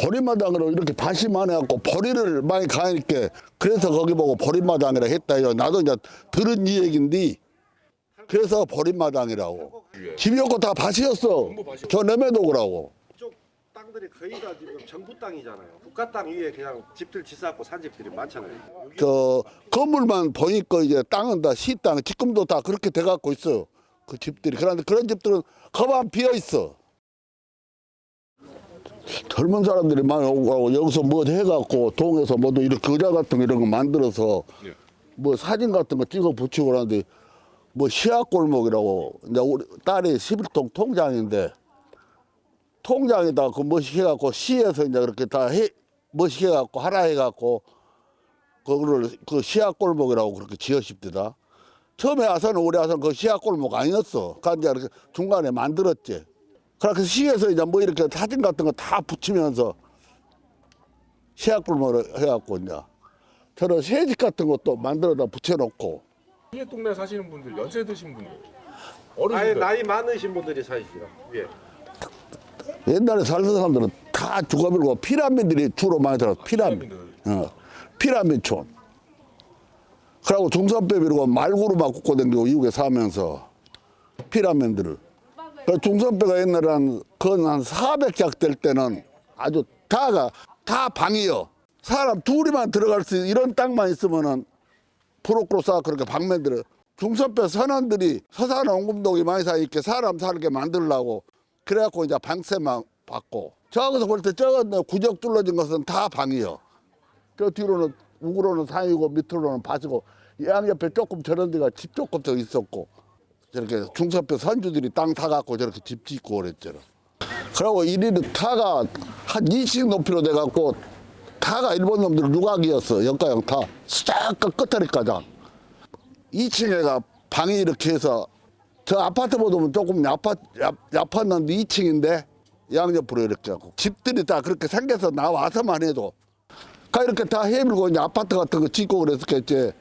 보리마당으로 이렇게 다시만 해갖고 보리를 많이 가니까 그래서 거기 보고 보리마당이라 했다 요. 나도 이제 들은 이 얘긴데 그래서 보리마당이라고. 집이 없고 다 밭이었어. 저 내매도구라고. 이쪽 땅들이 거의 다 지금 정부 땅이잖아요. 국가 땅 위에 그냥 집들 짓어갖고 산 집들이 많잖아요. 저 건물만 보니까 이제 땅은 다 시 땅, 지금도 다 그렇게 돼갖고 있어. 그 집들이. 그런데 그런 집들은 거만 비어 있어. 젊은 사람들이 많이 오고 여기서 뭐 해갖고 동에서 뭐도 이렇게 의자 같은 거 이런 거 만들어서 뭐 사진 같은 거 찍어 붙이고 그러는데 뭐 시야골목이라고 이제 우리 딸이 11통 통장인데 통장에다 그 뭐시 해갖고 시에서 이제 그렇게 다 해, 뭐시 해갖고 하라 해갖고 그거를 그 시야골목이라고 그렇게 지어십니다. 처음에 와서는 우리 와서는 그 시야골목 아니었어. 그 이제 이렇게 중간에 만들었지. 그래서 시에서 이제 뭐 이렇게 사진 같은 거 다 붙이면서 시야골목을 해갖고 이제 저런 세집 같은 것도 만들어다 붙여놓고 위에 동네 사시는 분들 연세 드신 분들 나이, 어르신들 나이 많으신 분들이 사시죠. 위에. 옛날에 살던 사람들은 다 죽어버리고 피라미드들이 주로 많이 들어 피라미드. 어, 피라미드촌. 그리고 중산배비고 말구로만 굽고 댕기고 이국에 사면서 피라미드를. 그 중산배가 옛날에 한, 그한 400작 될 때는 아주 다가, 다 방이요. 사람 둘이만 들어갈 수 있는 이런 땅만 있으면은 프로크로 쌓아 그렇게 방면들을 중산배 선원들이 서산 원금동이 많이 사 있게 사람 살게 만들려고 그래갖고 이제 방세만 받고 저기서 볼 때 저거 구적 뚫어진 것은 다 방이요. 저 뒤로는 우구로는 산이고 밑으로는 밭이고 양옆에 조금 저런 데가 집 조금 더 있었고 저렇게 중산배 선주들이 땅 사갖고 저렇게 집 짓고 그랬잖아. 그리고 이리는 타가 한 2층 높이로 돼갖고 타가 일본 놈들 누각이었어. 역가형 타. 수작가 끝다리까지. 2층에가 방이 이렇게 해서 저 아파트 보면 조금 야파, 야, 야팠는데 2층인데 양옆으로 이렇게 하고 집들이 다 그렇게 생겨서 나와서만 해도 가 이렇게 다 해밀고 이제 아파트 같은 거 짓고 그랬었겠지